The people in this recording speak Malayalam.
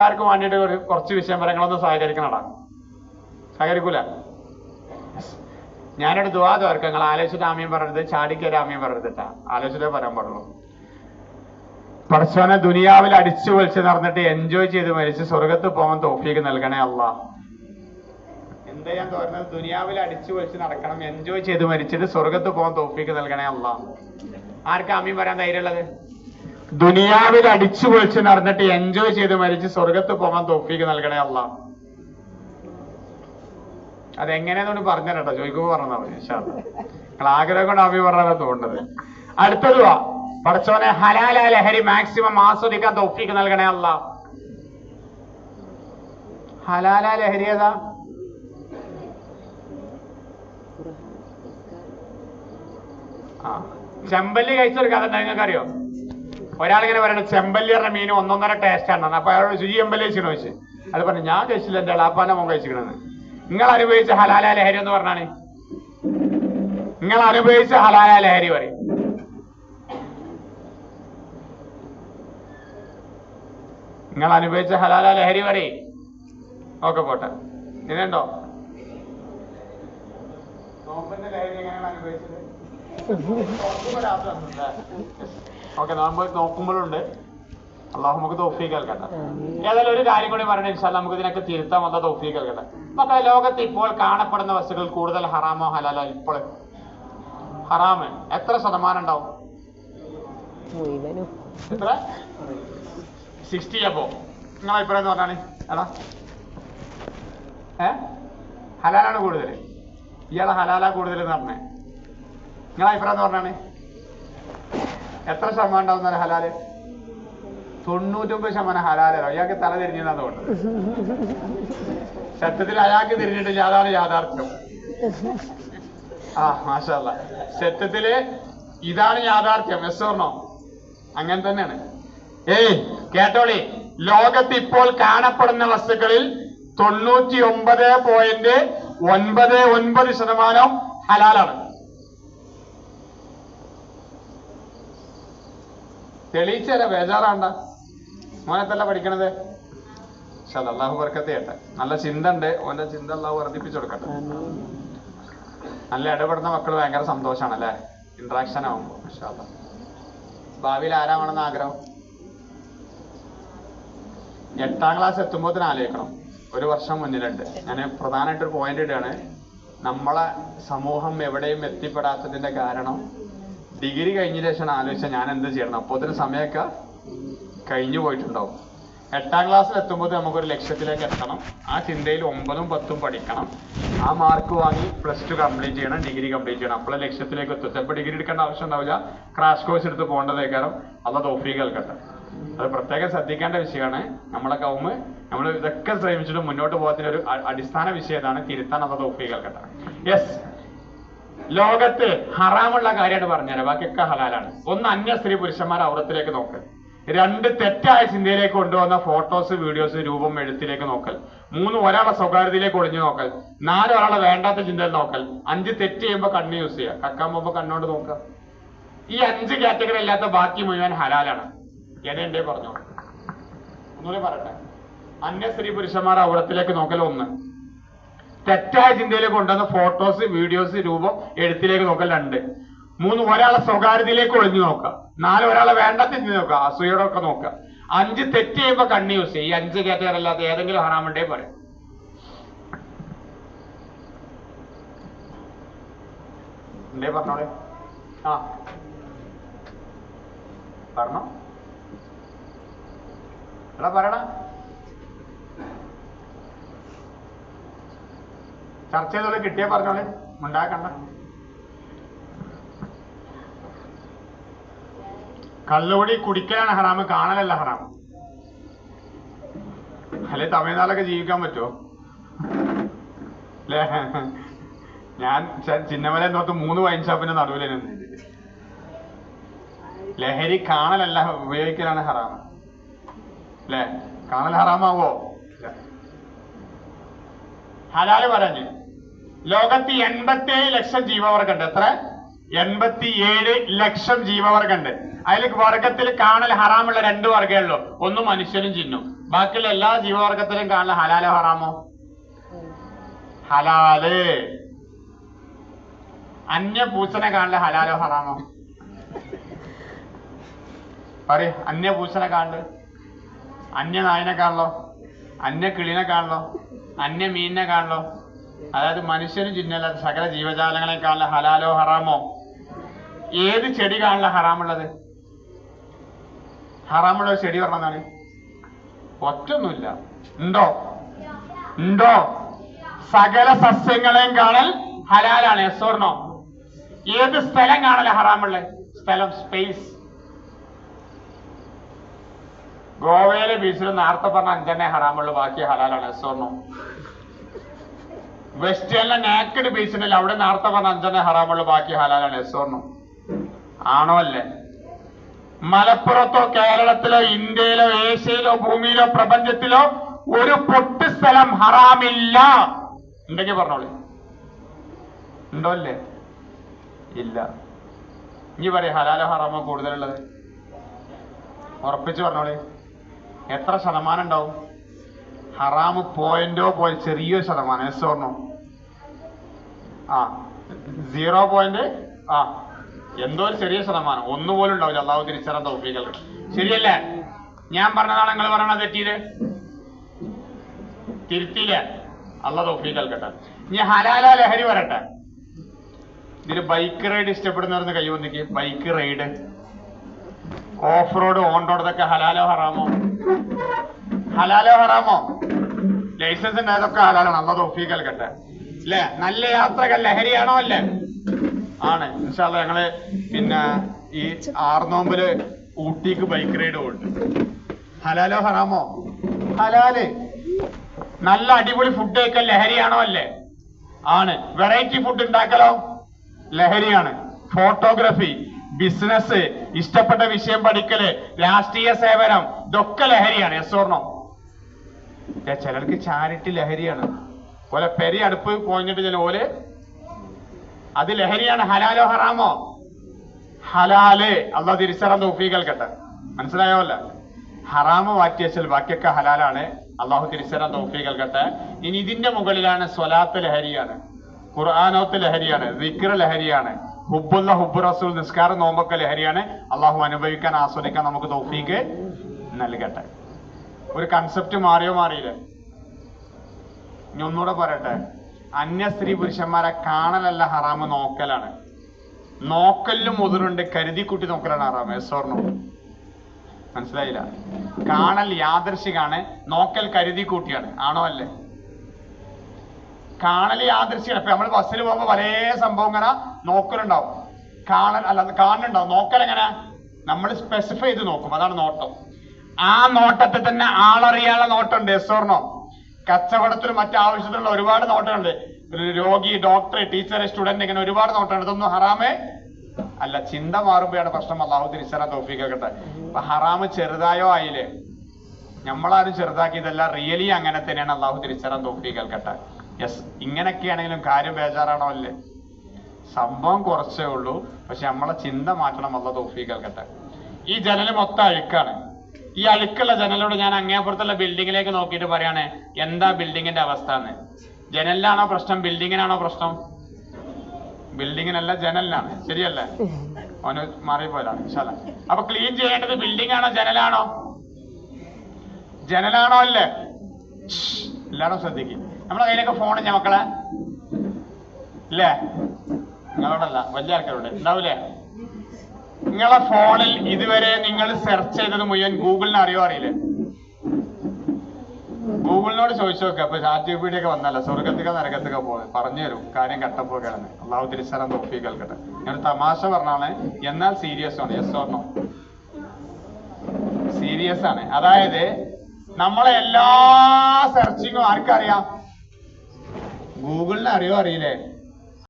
ആർക്കും വേണ്ടിയിട്ട് ഒരു കുറച്ച് വിഷയം പറയാം നിങ്ങളൊന്ന് സഹകരിക്കണടാ. സഹകരിക്കൂല. ഞാനൊരു ദുവാ തോർക്ക് നിങ്ങൾ ആലോചിച്ചിട്ട് ആമ്യം പറയരുത് ചാടിക്കൊരു ആമ്യം പറയരുതിട്ടാ ആലോചിച്ചിട്ടേ പറയാൻ പാടുള്ളൂ. പടച്ചോനെ ദുനിയാവിൽ അടിച്ചു പൊളിച്ച് നടന്നിട്ട് എൻജോയ് ചെയ്ത് മരിച്ച് സ്വർഗത്ത് പോകാൻ തോഫിക്ക് നൽകണേ അല്ല എന്താ ഞാൻ തോന്നുന്നത് ദുനിയാവിൽ അടിച്ചു പൊളിച്ച് നടക്കണം എൻജോയ് ചെയ്ത് മരിച്ചിട്ട് സ്വർഗത്ത് പോകാൻ തോഫിക്ക് നൽകണേ അല്ല ആർക്കാ പറയാൻ ധൈര്യമുള്ളത്? ദുനിയാവിൽ അടിച്ചു പൊളിച്ച് നടന്നിട്ട് എൻജോയ് ചെയ്ത് മരിച്ച് സ്വർഗത്ത് പോകാൻ തോഫീക്ക് നൽകണേ അല്ല അതെങ്ങനെയാന്നോട് പറഞ്ഞു കേട്ടോ ചോദിക്കുമ്പോ പറഞ്ഞാ മതി. നിങ്ങൾ ആഗ്രഹം കൊണ്ട് അഭി പറഞ്ഞാ തോന്നുന്നത്. അടുത്തത് വാ. പടച്ചോനെ ഹലാല ലഹരി മാക്സിമം ആസ്വദിക്കാൻ തോഫീക്ക് നൽകണേ അല്ല ഹലാല ലഹരി ഏതാ? ആ ചെമ്പല്ലി കഴിച്ചൊരു കഥ നിങ്ങൾക്കറിയോ? ഒരാളിങ്ങനെ പറയണ ചെമ്പല്ലിയറിന്റെ മീൻ ഒന്നൊന്നര ടേസ്റ്റ് ആണ്. അപ്പൊ അയാളോട് ചെമ്പല്ലി കഴിച്ചിണോ ചോദിച്ചു. അത് പറഞ്ഞു ഞാൻ കഴിച്ചില്ല എന്റെ അളാപ്പാന്റെ മോൻ കഴിച്ചിക്കണെന്ന് നിങ്ങൾ അനുഭവിച്ച ഹലാല ലഹരി എന്ന് പറഞ്ഞാണ്? നിങ്ങൾ അനുഭവിച്ച ഹലാല ലഹരി പറയും. നിങ്ങൾ അനുഭവിച്ച ഹലാല ലഹരി പറയും. ഓക്കെ പോട്ടെ. ഇതുണ്ടോ നോമ്പിന്റെ ലഹരി എങ്ങനെയാണ് അനുഭവിച്ചത്? ഓക്കെ നോമ്പ് നോക്കുമ്പോഴുണ്ട്. അള്ളാഹു നമുക്ക് തോഫീക്ക് കേൾക്കട്ടെ ഏതായാലും ഒരു കാര്യം കൂടി പറയണേ ഇൻഷാല്ല നമുക്ക് ഇതിനൊക്കെ തിരുത്താൻ വന്ന തോഫീക്ക് കേൾക്കട്ടെ മക്കളെ ലോകത്ത് ഇപ്പോൾ കാണപ്പെടുന്ന വസ്തുക്കൾ കൂടുതൽ ഹറാമോ ഹലാലോ ഇപ്പോൾ? ഹറാമ്. എത്ര ശതമാനം ഉണ്ടാവും? എത്ര? സിക്സ്റ്റി അപ്പോ. നിങ്ങളെ അഭിപ്രായം പറഞ്ഞാണ് എടാ. ഏ? ഹലാലാണ് കൂടുതൽ ഇയാളെ ഹലാലാ കൂടുതൽ എന്ന് പറഞ്ഞേ. നിങ്ങളെ അഭിപ്രായം പറഞ്ഞാണ് എത്ര ശതമാനം ഉണ്ടാവുന്ന ഹലാൽ? തൊണ്ണൂറ്റൊമ്പത് ശതമാനം ഹലാലാണ് അയാൾക്ക് തല തിരിഞ്ഞതുകൊണ്ട് തോന്നുന്നത്. സത്യത്തിൽ അയാൾക്ക് തിരിഞ്ഞിട്ടില്ല. അതാണ് യാഥാർത്ഥ്യം. ആ മാഷല്ല സത്യത്തിൽ ഇതാണ് യാഥാർത്ഥ്യം. Yes or no? അങ്ങനെ തന്നെയാണ്. ഏയ് കേട്ടോളി. ലോകത്ത് ഇപ്പോൾ കാണപ്പെടുന്ന വസ്തുക്കളിൽ തൊണ്ണൂറ്റി ഒമ്പത് പോയിന്റ് ഒൻപത് ഒൻപത് ശതമാനം ഹലാലാണ്. തെളിയിച്ചല്ല ബേജാറാണ്ട. മോനത്തല്ല പഠിക്കണത്? പക്ഷെ അത് അള്ളാഹു വർക്കത്തെ ചെയ്യട്ടെ. നല്ല ചിന്ത ഉണ്ട് ഓന്റെ ചിന്ത അള്ളാഹു വർദ്ധിപ്പിച്ചു കൊടുക്കട്ടെ. നല്ല ഇടപെടുന്ന മക്കൾ ഭയങ്കര സന്തോഷാണ് അല്ലേ ഇന്ററാക്ഷൻ ആവുമ്പോ അതാ ഭാവിയിൽ ആരാവണമെന്ന് ആഗ്രഹം? എട്ടാം ക്ലാസ് എത്തുമ്പോൾ ആലോചിക്കണം. ഒരു വർഷം മുന്നിലുണ്ട്. ഞാൻ പ്രധാനമായിട്ടൊരു പോയിന്റ് ഇടുകയാണ്. നമ്മളെ സമൂഹം എവിടെയും എത്തിപ്പെടാത്തതിന്റെ കാരണം ഡിഗ്രി കഴിഞ്ഞ ശേഷം ആലോചിച്ച ഞാൻ എന്ത് ചെയ്യണം അപ്പോൾ അതിന് സമയമൊക്കെ കഴിഞ്ഞു പോയിട്ടുണ്ടാവും. എട്ടാം ക്ലാസ്സിൽ എത്തുമ്പോൾ നമുക്കൊരു ലക്ഷ്യത്തിലേക്ക് എത്തണം. ആ ചിന്തയിൽ ഒമ്പതും പത്തും പഠിക്കണം. ആ മാർക്ക് വാങ്ങി പ്ലസ് ടു കംപ്ലീറ്റ് ചെയ്യണം ഡിഗ്രി കംപ്ലീറ്റ് ചെയ്യണം. അപ്പോഴേ ലക്ഷ്യത്തിലേക്ക് എത്തും ചിലപ്പോൾ ഡിഗ്രി എടുക്കേണ്ട ആവശ്യം ഉണ്ടാവില്ല. ക്രാഷ് കോഴ്സ് എടുത്ത് പോകേണ്ടതേക്കാരം അത് തോഫീ കേൾക്കട്ടെ. അത് പ്രത്യേകം ശ്രദ്ധിക്കേണ്ട വിഷയമാണ്. നമ്മളെ കൗമ് നമ്മൾ ഇതൊക്കെ ശ്രമിച്ചിട്ട് മുന്നോട്ട് പോകാത്തിന്റെ ഒരു അടിസ്ഥാന വിഷയം ഇതാണ്. തിരുത്താൻ അത് തോഫീ കേൾക്കട്ടെ. യെസ് ലോകത്ത് ഹറാമുള്ള കാര്യമായിട്ട് പറഞ്ഞുതരാം. ബാക്കിയൊക്കെ ഹലാലാണ്. ഒന്ന് അന്യ സ്ത്രീ പുരുഷന്മാർ ഔറത്തിലേക്ക് നോക്കൽ. രണ്ട് തെറ്റായ ചിന്തയിലേക്ക് കൊണ്ടുവന്ന ഫോട്ടോസ് വീഡിയോസ് രൂപം എഴുത്തിലേക്ക് നോക്കൽ. മൂന്ന് ഒരാളെ സ്വകാര്യതയിലേക്ക് ഒളിഞ്ഞു നോക്കൽ. നാല് ഒരാളെ വേണ്ടാത്ത ചിന്തയിൽ നോക്കൽ. അഞ്ച് തെറ്റ് ചെയ്യുമ്പോൾ കണ്ണ് യൂസ് ചെയ്യുക കക്കാൻ പോകുമ്പോൾ നോക്കുക. ഈ അഞ്ച് കാറ്റഗറി അല്ലാത്ത ബാക്കി മുഴുവൻ ഹലാലാണ്. എന്നെ പറഞ്ഞോ ഒന്നുകൂടി പറയട്ടെ. അന്യ സ്ത്രീ പുരുഷന്മാർ ഔറത്തിലേക്ക് നോക്കൽ ഒന്ന്. തെറ്റായ ചിന്തയിലേക്ക് കൊണ്ടുവന്ന ഫോട്ടോസ് വീഡിയോസ് രൂപം എഴുത്തിലേക്ക് നോക്കൽ രണ്ട്. മൂന്ന് ഒരാളെ സ്വകാര്യതയിലേക്ക് ഒളിഞ്ഞു നോക്കുക. നാല് ഒരാളെ വേണ്ടാത്ത ചിന്തി നോക്കുക. അസൂയോടൊക്കെ നോക്കുക. അഞ്ച് തെറ്റ് ചെയ്യുമ്പോ കണ്ണ് യൂസ് ചെയ്യും ഈ അഞ്ച് കാറ്റഗറി അല്ലാത്ത ഏതെങ്കിലും ഹറാമുണ്ടേ പറയും എന്തേ പറഞ്ഞോളെ? ആ. പറഞ്ഞോ. എടാ പറയണ ചർച്ച ചെയ്തോളെ കിട്ടിയ പറഞ്ഞോളെ. ഉണ്ടാക്കണ്ട കള്ളുകൂടി കുടിക്കലാണ് ഹറാമ് കാണലല്ല ഹറാമ് അല്ലെ തമിഴ്നാട്ടിലൊക്കെ ജീവിക്കാൻ പറ്റുമോ അല്ലേ? ഞാൻ ചിന്നമല നോത്ത് മൂന്ന് വൈൻ ഷോപ്പിന്റെ നടുവിലാണ് ലഹരി കാണലല്ല ഉപയോഗിക്കലാണ് ഹറാമ് അല്ലേ? കാണൽ ഹറാമാവോ. ഹലാൽ പറഞ്ഞു. ലോകത്ത് എൺപത്തിയേഴ് ലക്ഷം ജീവവർഗുണ്ട്. എത്ര? എൺപത്തിയേഴ് ലക്ഷം ജീവവർഗുണ്ട്. അതിൽ വർഗത്തിൽ കാണൽ ഹറാമുള്ള രണ്ട് വർഗേ ഉള്ളൂ. ഒന്ന് മനുഷ്യനും ചിന്നും ബാക്കിയുള്ള എല്ലാ ജീവവർഗത്തിലും കാണൽ ഹലാലോ ഹറാമോ? ഹലാൽ. അന്യ പൂച്ചനെ കാണൽ ഹലാലോ ഹറാമോ? പറ അന്യ പൂച്ചനെ കാണൽ അന്യ കാണലോ? അന്യ കിളിനെ കാണലോ? അന്യ മീനിനെ കാണലോ? അതായത് മനുഷ്യന് ചിഹ്നല്ല സകല ജീവജാലങ്ങളെ കാണല ഹലാലോ ഹറാമോ? ഏത് ചെടി കാണല ഹറാമുള്ളത്? ഹറാമുള്ള ചെടി പറഞ്ഞതാണ് ഒറ്റൊന്നുമില്ല. ഉണ്ടോ? ഉണ്ടോ? സകല സസ്യങ്ങളെയും കാണൽ ഹലാലാണ്. എസ്വർണോ ഏത് സ്ഥലം കാണല ഹറാമുള്ള? സ്ഥലം സ്പേസ് ഗോവയിലെ ബീച്ചിൽ നേരത്തെ പറഞ്ഞ അഞ്ചെണ്ണേ ഹറാമുള്ളൂ ബാക്കി ഹലാലാണ്. സ്വർണം വെസ്റ്റേണിലെ നാക്കഡ് ബീച്ചിൽ അവിടെ നേരത്തെ പറഞ്ഞ അഞ്ചെണ്ണേ ഹറാമുള്ളൂ ബാക്കി ഹലാലാണ്. സ്വർണം ആണോ അല്ലേ? മലപ്പുറത്തോ കേരളത്തിലോ ഇന്ത്യയിലോ ഏഷ്യയിലോ ഭൂമിയിലോ പ്രപഞ്ചത്തിലോ ഒരു പൊട്ട് സ്ഥലം ഹറാമില്ല. ഉണ്ടെങ്കിൽ പറഞ്ഞോളി. ഉണ്ടോ അല്ലേ? ഇല്ല. ഇനി പറയാ ഹലാലോ ഹറാമോ കൂടുതലുള്ളത്? ഉറപ്പിച്ച് പറഞ്ഞോളി. എത്ര ശതമാനം ഉണ്ടാവും? ഹറാമ് പോയിന്റോ പോയി ചെറിയൊരു ശതമാനം. എസ് ഓർണോ ആ സീറോ പോയിന്റ് ആ എന്തോ ഒരു ചെറിയ ശതമാനം. ഒന്നുപോലും ഉണ്ടാവില്ല. അള്ളാഹു തിരിച്ചറിയാൻ തൗഫീകൾ ശരിയല്ലേ? ഞാൻ പറഞ്ഞതാണ് നിങ്ങൾ പറയണ തെറ്റിയത്? തിരുത്തിയില്ല. അള്ള തൗഫീഖ് കേട്ടെ ഇനി ഹലാല ലഹരി വരട്ടെ. ഇതിൽ ബൈക്ക് റൈഡ് ഇഷ്ടപ്പെടുന്നവരെന്ന് കൈവന്നിക്ക് bike ride off road on road ഇതൊക്കെ ഹലാലോ ഹറാമോ? ഹലാലോ ഹറാമോ? ലൈസൻസ് ഉണ്ടായതൊക്കെ ഹലാലാണ്. അള്ള തൗഫീഖ് കേട്ടെ അല്ലേ നല്ല യാത്രകൾ ലഹരിയാണോ അല്ലേ? ആണ്. ഇൻഷാല്ല ഞങ്ങൾ പിന്നെ ഈ ആർനോമ്പിൽ ഊട്ടിക്ക് ബൈക്ക് റൈഡ് പോയിട്ട്. ഹലാലോ ഹറാമോ? ഹലാൽ. നല്ല അടിപൊളി ഫുഡ് കഴിക്കൽ ലഹരിയാണോ അല്ലേ? ആണ്. വെറൈറ്റി ഫുഡ് ഉണ്ടാക്കലോ? ലഹരിയാണ്. ഫോട്ടോഗ്രാഫി ബിസിനസ് ഇഷ്ടപ്പെട്ട വിഷയം പഠിക്കൽ രാഷ്ട്രീയ സേവനം ഇതൊക്കെ ലഹരിയാണ് എസ് ഓർണോ ചിലർക്ക് ചാരിറ്റി ലഹരിയാണ്. ഓലെ പെരി അടുപ്പ് പോഞ്ഞിട്ട് ചില ഓൽ അത് ലഹരിയാണ് ഹലാലോ ഹറാമോ? ഹലാൽ. അള്ള തിരിച്ചറിയാൻ കേൾക്കട്ടെ മനസ്സിലായോ അല്ല? ഹറാമ് മാറ്റി വെച്ചാൽ ബാക്കിയൊക്കെ ഹലാലാണ്. അള്ളാഹു തിരിച്ചറിയാൻ കേൾക്കട്ടെ ഇനി ഇതിന്റെ മുകളിലാണ് സ്വലാത്ത് ലഹരിയാണ്. ഖുർആാനോത്ത് ലഹരിയാണ്. വിക്ര ലഹരിയാണ്. ഹുബുല്ല ഹുബ് റസൂൽ നിസ്കാരം നോമ്പൊക്കെ ലഹരിയാണ് അള്ളാഹു അനുഭവിക്കാൻ ആസ്വദിക്കാൻ നമുക്ക് തോഫീക്ക് നൽകട്ടെ. ഒരു കൺസെപ്റ്റ് മാറിയോ മാറിയില്ലേ? ഇനി ഒന്നുകൂടെ പറയട്ടെ. അന്യ സ്ത്രീ പുരുഷന്മാരെ കാണലല്ല ഹറാമ് നോക്കലാണ്. നോക്കലിലും മുതിരുണ്ട് കരുതിക്കുട്ടി നോക്കലാണ് ഹറാമ്. എസ്വർണോ മനസ്സിലായില്ല? കാണൽ യാദർശികാണ് നോക്കൽ കരുതി കൂട്ടിയാണ്. ആണോ അല്ലേ? കാണൽ യാദൃശ്യമാണ് ഇപ്പൊ നമ്മൾ ബസ്സിൽ പോകുമ്പോ പല സംഭവം ഇങ്ങനെ നോക്കലുണ്ടാവും. കാണൽ അല്ല കാണുന്നുണ്ടാവും നോക്കൽ എങ്ങനെ? നമ്മൾ സ്പെസിഫൈ ചെയ്ത് നോക്കും. അതാണ് നോട്ടം. ആ നോട്ടത്തിൽ തന്നെ ആളറിയാനുള്ള നോട്ടമുണ്ട് എസ്വർണോ കച്ചവടത്തിലും മറ്റാവശ്യത്തിലുള്ള ഒരുപാട് നോട്ടമുണ്ട് രോഗി ഡോക്ടർ ടീച്ചർ സ്റ്റുഡന്റ് ഇങ്ങനെ ഒരുപാട് നോട്ടമുണ്ട് ഇതൊന്നും ഹറാമേ അല്ല. ചിന്ത മാറുമ്പോഴാണ് പ്രശ്നം. അള്ളാഹു തിരിച്ചറിയാൻ തോഫിക്കട്ടെ അപ്പൊ ഹറാമ് ചെറുതായോ ആയില്ലേ? നമ്മളാരും ചെറുതാക്കിയതല്ല. റിയലി അങ്ങനെ തന്നെയാണ് അള്ളാഹു തിരിച്ചറിയാൻ തോഫിക്കൽക്കട്ടെ യെസ് ഇങ്ങനെയൊക്കെയാണെങ്കിലും കാര്യം ബേജാറാണോ അല്ലേ? സംഭവം കുറച്ചേ ഉള്ളൂ. പക്ഷെ നമ്മളെ ചിന്ത മാറ്റണം വല്ല തോഫി കേൾക്കട്ടെ ഈ ജനൽ മൊത്തം അഴുക്കാണ്. ഈ അഴുക്കുള്ള ജനലോട് ഞാൻ അങ്ങേപ്പുറത്തുള്ള ബിൽഡിങ്ങിലേക്ക് നോക്കിയിട്ട് പറയാണ് എന്താ ബിൽഡിങ്ങിന്റെ അവസ്ഥ എന്ന് ജനലിലാണോ പ്രശ്നം? ബിൽഡിങ്ങിനാണോ പ്രശ്നം? ബിൽഡിങ്ങിനല്ല ജനലിനാണ്. ശരിയല്ലേ? അവന് മാറിപ്പോയതാണ് ശല അപ്പൊ ക്ലീൻ ചെയ്യേണ്ടത് ബിൽഡിംഗ് ആണോ ജനലാണോ? ജനലാണോ അല്ലേ? എല്ലാരും ശ്രദ്ധിക്കും. നമ്മളെ കയ്യിലൊക്കെ ഞാൻ മക്കളെ? ഇല്ലേ? നിങ്ങളോടല്ല വലിയ ആൾക്കാരോട്. ഉണ്ടാവൂലേ? നിങ്ങളെ ഫോണിൽ ഇതുവരെ നിങ്ങൾ സെർച്ച് ചെയ്തത് മുഴുവൻ ഗൂഗിളിന് അറിയോ അറിയില്ലേ. ഗൂഗിളിനോട് ചോദിച്ചു നോക്കുക അപ്പൊ ചാറ്റ് ജി പി ഡി ഒക്കെ വന്നല്ല. സ്വർഗത്തിക്കോ നരകത്തിക്കോ പോകുന്നത് പറഞ്ഞു തരും. കാര്യം കട്ടപ്പോ കേളന്ന് അള്ളാഹു തിരിച്ചറിയാൻ തൊപ്പി കേൾക്കട്ടെ. ഞാൻ തമാശ പറഞ്ഞാണ്. എന്നാൽ സീരിയസ് ആണ്. യെസ് ഓർണോ സീരിയസ് ആണ്. അതായത് നമ്മളെ എല്ലാ സെർച്ചിങ്ങും ആർക്കറിയാം? ഗൂഗിളിന് അറിയോ അറിയില്ലേ?